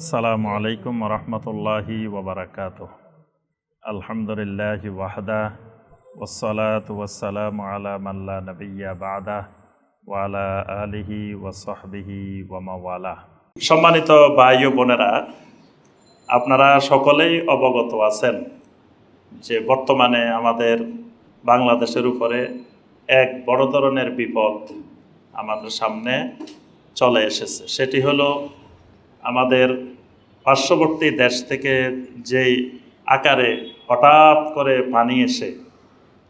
আসসালামু আলাইকুম রহমতুল্লাহি ওবরাকাত আলহামদুলিল্লাহ ওয়াহদা ওসলাত ওয়াসালাম আলা মাল্লা নবিয়া বাদা ওয়ালা আলিহি ওয়াসহবিহি ওয়ামাওয়ালা সম্মানিত ভাই বোনেরা, আপনারা সকলেই অবগত আছেন যে বর্তমানে আমাদের বাংলাদেশের উপরে এক বড় ধরনের বিপদ আমাদের সামনে চলে এসেছে। সেটি হলো আমাদের পার্শ্ববর্তী দেশ থেকে যেই আকারে হঠাৎ করে পানি এসে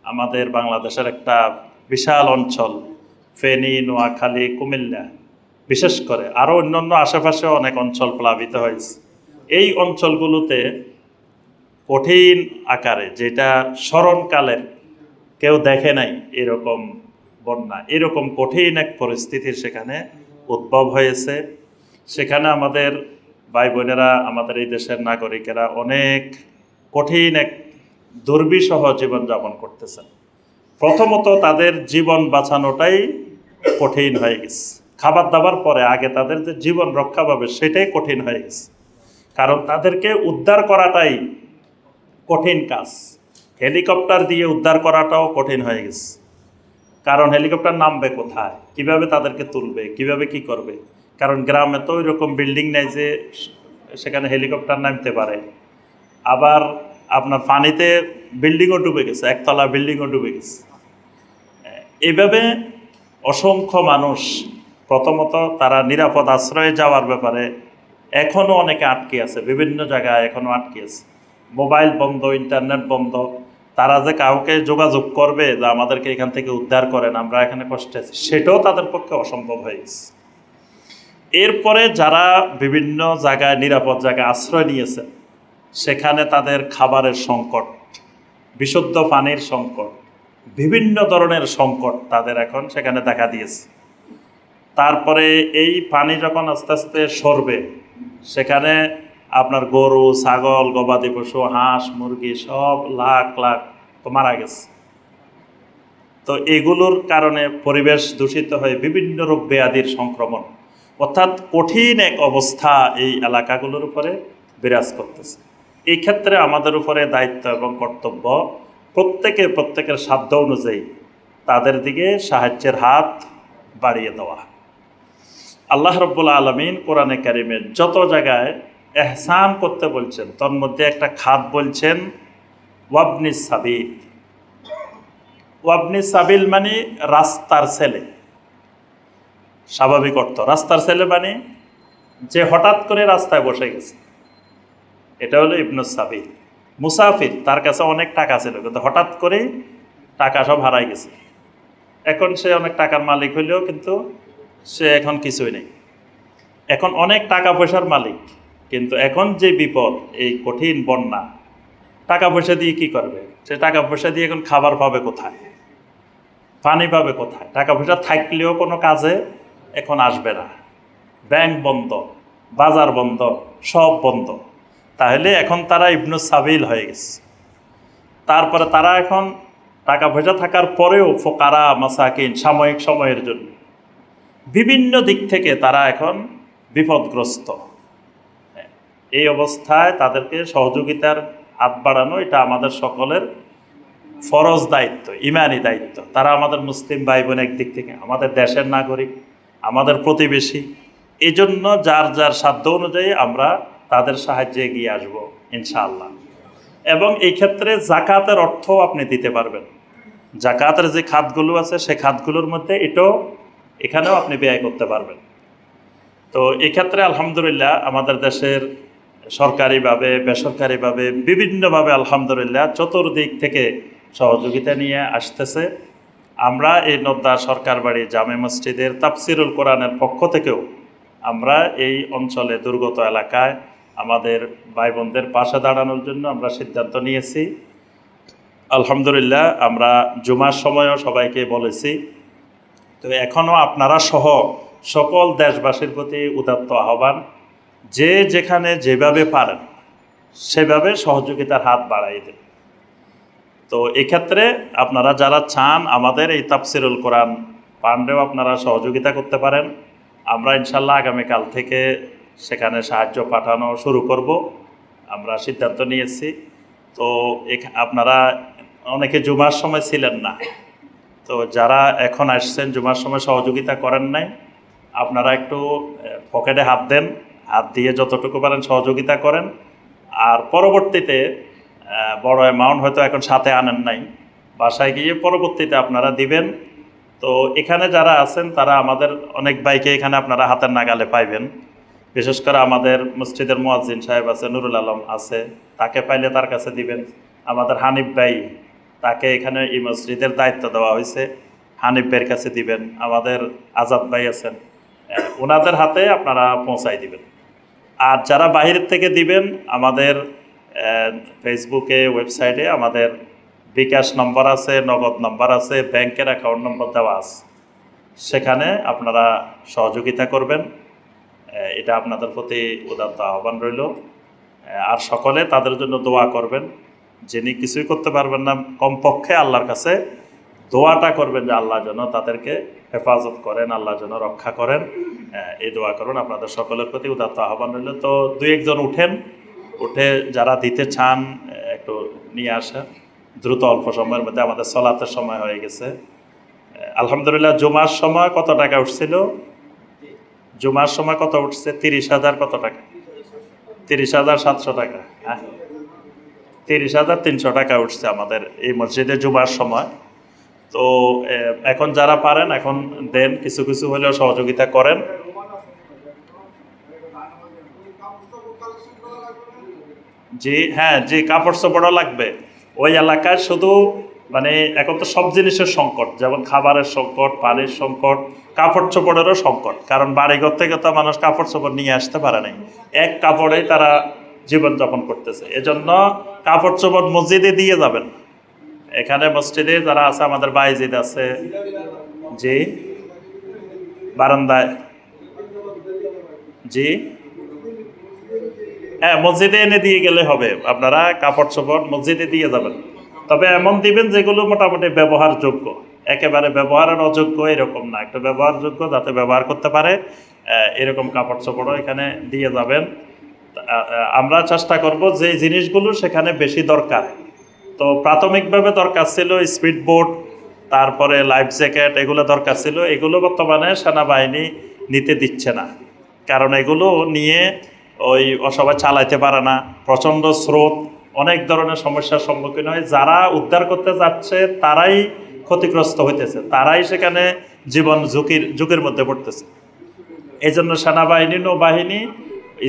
আমাদের বাংলাদেশের একটা বিশাল অঞ্চল, ফেনী, নোয়াখালী, কুমিল্লা, বিশেষ করে আরও অন্যান্য আশেপাশে অনেক অঞ্চল প্লাবিত হয়েছে। এই অঞ্চলগুলোতে কঠিন আকারে যেটা স্মরণকালের কেউ দেখে নাই এরকম বন্যা, এরকম কঠিন এক পরিস্থিতির সেখানে উদ্ভব হয়েছে। সেখানে আমাদের ভাই বোনেরা আমাদের এই দেশের নাগরিকেরা অনেক কঠিন এক দুর্বিষহ জীবনযাপন করতেছেন। প্রথমত তাদের জীবন বাঁচানোটাই কঠিন হয়ে গেছে। খাবার দাবার পরে আগে তাদের যে জীবন রক্ষা পাবে সেটাই কঠিন হয়ে গেছে। কারণ তাদেরকে উদ্ধার করাটাই কঠিন কাজ। হেলিকপ্টার দিয়ে উদ্ধার করাটাও কঠিন হয়ে গেছে। কারণ হেলিকপ্টার নামবে কোথায়? কীভাবে তাদেরকে তুলবে? কীভাবে কি করবে? কারণ গ্রামে তো ওই রকম বিল্ডিং নেই যে সেখানে হেলিকপ্টার নামতে পারে। আবার আপনার পানিতে বিল্ডিংও ডুবে গেছে, একতলা বিল্ডিংও ডুবে গেছে। এইভাবে অসংখ্য মানুষ প্রথমত তারা নিরাপদ আশ্রয়ে যাওয়ার ব্যাপারে এখনও অনেকে আটকে আছে, বিভিন্ন জায়গায় এখনও আটকে আছে। মোবাইল বন্ধ ইন্টারনেট বন্ধ, তারা যে কাউকে যোগাযোগ করবে, যে আমাদেরকে এখান থেকে উদ্ধার করেন, আমরা এখানে কষ্টে আছি, সেটাও তাদের পক্ষে অসম্ভব হয়ে গেছে। এরপরে যারা বিভিন্ন জায়গায়, নিরাপদ জায়গায় আশ্রয় নিয়েছে, সেখানে তাদের খাবারের সংকট, বিশুদ্ধ পানির সংকট, বিভিন্ন ধরনের সংকট তাদের এখন সেখানে দেখা দিয়েছে। তারপরে এই পানি যখন আস্তে আস্তে সরবে, সেখানে আপনার গরু, ছাগল, গবাদি পশু, হাঁস, মুরগি সব লাখ লাখ তো মারা গেছে। তো এগুলোর কারণে পরিবেশ দূষিত হয়ে বিভিন্ন রোগ, ব্যাধির সংক্রমণ অর্থাৎ কঠিন এক অবস্থা এই এলাকাগুলোর উপরে বিরাজ করতেছে। এই ক্ষেত্রে আমাদের উপরে দায়িত্ব এবং কর্তব্য প্রত্যেকে প্রত্যেকের সাধ্য অনুযায়ী তাদের দিকে সাহায্যের হাত বাড়িয়ে দেওয়া। আল্লাহ রব্বুল আলমিন কোরআনে কারিমের যত জায়গায় এহসান করতে বলছেন, তোর মধ্যে একটা খাত বলছেন ওয়াবনি সাবিল। ওয়াবনি সাবিল মানে রাস্তার ছেলে। স্বাভাবিক অর্থ। রাস্তার ছেলে মানে যে হঠাৎ করে রাস্তায় বসে গেছে। এটা হলো ইবনুস সাবিল। মুসাফির, তার কাছে অনেক টাকা ছিল, কিন্তু হঠাৎ করেই টাকা সব হারাই গেছে। এখন সে অনেক টাকার মালিক হইলেও কিন্তু সে এখন কিছুই নেই। এখন অনেক টাকা পয়সার মালিক, কিন্তু এখন যে বিপদ, এই কঠিন বন্যা টাকা পয়সা দিয়ে কি করবে? সে টাকা পয়সা দিয়ে এখন খাবার পাবে কোথায়? পানি পাবে কোথায়? টাকা পয়সা থাকলেও কোনো কাজে এখন আসবে না। ব্যাংক বন্ধ, বাজার বন্ধ, সব বন্ধ। তাহলে এখন তারা ইবনু সাবিল হয়ে গেছে। তারপরে তারা এখন টাকা পয়সা থাকার পরেও ফোকারা, মাসাকিন সাময়িক সময়ের জন্য। বিভিন্ন দিক থেকে তারা এখন বিপদগ্রস্ত। এই অবস্থায় তাদেরকে সহযোগিতার হাত বাড়ানো এটা আমাদের সকলের ফরজ দায়িত্ব, ইমানি দায়িত্ব। তারা আমাদের মুসলিম ভাই বোন একদিক থেকে, আমাদের দেশের নাগরিক। আমাদের প্রতিবেশী। এই জন্য যার যার সাধ্য অনুযায়ী আমরা তাদের সাহায্যে এগিয়ে আসব, ইনশাআল্লাহ। এবং এই ক্ষেত্রে জাকাতের অর্থ আপনি দিতে পারবেন। জাকাতের যে খাতগুলো আছে, সে খাতগুলোর মধ্যে এটাও এখানেও আপনি ব্যয় করতে পারবেন। তো এক্ষেত্রে আলহামদুলিল্লাহ আমাদের দেশের সরকারিভাবে, বেসরকারিভাবে, বিভিন্নভাবে আলহামদুলিল্লাহ চতুর্দিক থেকে সহযোগিতা নিয়ে আসতেছে। আমরা এই নদ্দা সরকার বাড়ি জামে মসজিদের তাফসিরুল কোরআনের পক্ষ থেকেও আমরা এই অঞ্চলে দুর্গত এলাকায় আমাদের ভাই বোনদের পাশে দাঁড়ানোর জন্য আমরা সিদ্ধান্ত নিয়েছি। আলহামদুলিল্লাহ, আমরা জুমার সময়ও সবাইকে বলেছি। তো এখনও আপনারা সহ সকল দেশবাসীর প্রতি উদাত্ত আহ্বান, যে যেখানে যেভাবে পারেন, সেভাবে সহযোগিতার হাত বাড়াই দেন। তো এক্ষেত্রে আপনারা যারা চান আমাদের এই তাফসিরুল কোরআন পান্ডেও আপনারা সহযোগিতা করতে পারেন। আমরা ইনশাল্লাহ আগামীকাল থেকে সেখানে সাহায্য পাঠানো শুরু করব। আমরা সিদ্ধান্ত নিয়েছি। তো আপনারা অনেকে জুমার সময় ছিলেন না। তো যারা এখন আসছেন জুমার সময় সহযোগিতা করেন নাই, আপনারা একটু পকেটে হাত দেন। হাত দিয়ে যতটুকু পারেন সহযোগিতা করেন। আর পরবর্তীতে বড় অ্যামাউন্ট হয়তো এখন সাথে আনেন নাই। বাসায় গিয়ে পরবর্তীতে আপনারা দিবেন। তো এখানে যারা আছেন, তারা আমাদের অনেক বাইকে এখানে আপনারা হাতের নাগালে পাইবেন। বিশেষ করে আমাদের মসজিদের মোয়াজ্জিন সাহেব আছে, নুরুল আলম আছে, তাকে পাইলে তার কাছে দিবেন। আমাদের হানিফ ভাই, তাকে এখানে এই মসজিদের দায়িত্ব দেওয়া হয়েছে, হানিফ ভাইয়ের কাছে দিবেন। আমাদের আজাদ ভাই আছেন ওনাদের হাতে আপনারা পৌঁছাই দিবেন। আর যারা বাহিরের থেকে দিবেন, আমাদের ফেসবুকে ওয়েবসাইটে আমাদের বিকাশ নম্বর আছে, নগদ নম্বর আছে, ব্যাংকের অ্যাকাউন্ট নম্বর দেওয়া আছে। সেখানে আপনারা সহযোগিতা করবেন। এটা আপনাদের প্রতি উদাত্ত আহ্বান রইল। আর সকলে তাদের জন্য দোয়া করবেন। যিনি কিছুই করতে পারবেন না, কমপক্ষে আল্লাহর কাছে দোয়াটা করবেন যে আল্লাহ যেন তাদেরকে হেফাজত করেন, আল্লাহ যেন রক্ষা করেন। এই দোয়া করুন। আপনাদের সকলের প্রতি উদাত্ত আহ্বান রইল। তো দুই একজন উঠেন। উঠে যারা দিতে চান একটু নিয়ে আসা। দ্রুত অল্প সময়ের মধ্যে আমাদের সলাতের সময় হয়ে গেছে। আলহামদুলিল্লাহ, জুমার সময় কত টাকা উঠছিল? জুমার সময় কত উঠছে? তিরিশ হাজার কত টাকা? তিরিশ হাজার সাতশো টাকা। হ্যাঁ? তিরিশ হাজার তিনশো টাকা উঠছে আমাদের এই মসজিদে জুমার সময়। তো এখন যারা পারেন, এখন দেন, কিছু কিছু হলেও সহযোগিতা করেন। জি হ্যাঁ যে কাপড় চোপড়ও লাগবে, ওই এলাকায় শুধু মানে এখন তো সব জিনিসের সংকট, যেমন খাবারের সংকট, পানির সংকট, কাপড় চোপড়েরও সংকট, কারণ বাড়িঘর থেকে তো মানুষ কাপড় চোপড় নিয়ে আসতে পারে নাই। এক কাপড়েই তারা জীবনযাপন করতেছে। এজন্য কাপড় চোপড় মসজিদে দিয়ে যাবেন। এখানে মসজিদে যারা আছে, আমাদের বাইজিদ আছে, জি, বারান্দায়, জি হ্যাঁ মসজিদে এনে দিয়ে গেলে হবে। আপনারা কাপড় চোপড় মসজিদে দিয়ে যাবেন। তবে এমন দিবেন যেগুলো মোটামুটি ব্যবহারযোগ্য। একেবারে ব্যবহারের অযোগ্য এরকম না। একটা ব্যবহারযোগ্য যাতে ব্যবহার করতে পারে এরকম কাপড় চোপড়ও এখানে দিয়ে যাবেন। আমরা চেষ্টা করব যে জিনিসগুলো সেখানে বেশি দরকার। তো প্রাথমিকভাবে দরকার ছিল স্পিড বোট, তারপরে লাইফ জ্যাকেট, এগুলো দরকার ছিল। এগুলো বর্তমানে সেনাবাহিনী নিতে দিচ্ছে না। কারণ এগুলো নিয়ে ওই সবাই চালাইতে পারে না। প্রচণ্ড স্রোত, অনেক ধরনের সমস্যার সম্মুখীন হয়। যারা উদ্ধার করতে যাচ্ছে, তারাই ক্ষতিগ্রস্ত হইতেছে। তারাই সেখানে জীবন ঝুঁকির ঝুঁকির মধ্যে পড়তেছে। এই জন্য সেনাবাহিনী, নৌবাহিনী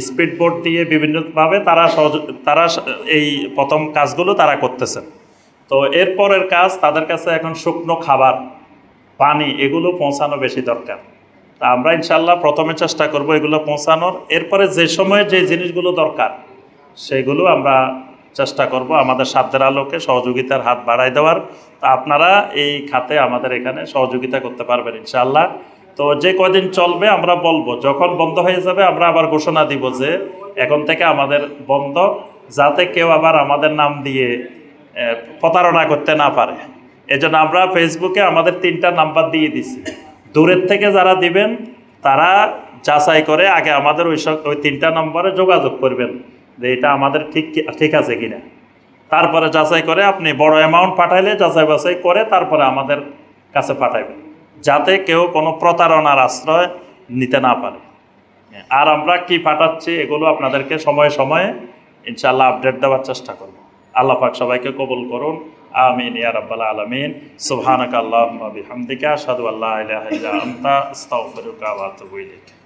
স্পিড বোট দিয়ে বিভিন্নভাবে তারা তারা এই প্রথম কাজগুলো তারা করতেছেন। তো এরপরের কাজ তাদের কাছে এখন শুকনো খাবার, পানি, এগুলো পৌঁছানো বেশি দরকার। তা আমরা ইনশাল্লাহ প্রথমে চেষ্টা করব এগুলো পৌঁছানোর। এরপরে যে সময়ে যে জিনিসগুলো দরকার, সেগুলো আমরা চেষ্টা করব আমাদের সাধ্যের আলোকে সহযোগিতার হাত বাড়াই দেওয়ার। তা আপনারা এই খাতে আমাদের এখানে সহযোগিতা করতে পারবেন ইনশাল্লাহ তো যে কদিন চলবে আমরা বলব, যখন বন্ধ হয়ে যাবে আমরা আবার ঘোষণা দিব যে এখন থেকে আমাদের বন্ধ, যাতে কেউ আবার আমাদের নাম দিয়ে প্রতারণা করতে না পারে। এজন্য আমরা ফেসবুকে আমাদের তিনটা নাম্বার দিয়ে দিছি। দূরের থেকে যারা দিবেন, তারা যাচাই করে আগে আমাদের ওই সব ওই তিনটা নম্বরে যোগাযোগ করবেন যে এটা আমাদের ঠিক ঠিক আছে কিনা। তারপরে যাচাই করে আপনি বড় অ্যামাউন্ট পাঠাইলে যাচাই বাছাই করে তারপরে আমাদের কাছে পাঠাইবেন, যাতে কেউ কোনো প্রতারণার আশ্রয় নিতে না পারে। আর আমরা কি পাঠাচ্ছি এগুলো আপনাদেরকে সময়ে সময়ে ইনশাল্লাহ আপডেট দেওয়ার চেষ্টা করব। আল্লাহ পাক সবাইকে কবুল করুন। আমিন ইয়া রাব্বাল আলামিন। সুবহানাকা আল্লাহুম্মা বিহামদিকা, আশহাদু আল্লা ইলাহা ইল্লা আনতা, আস্তাগফিরুকা ওয়া আতুবু ইলাইক।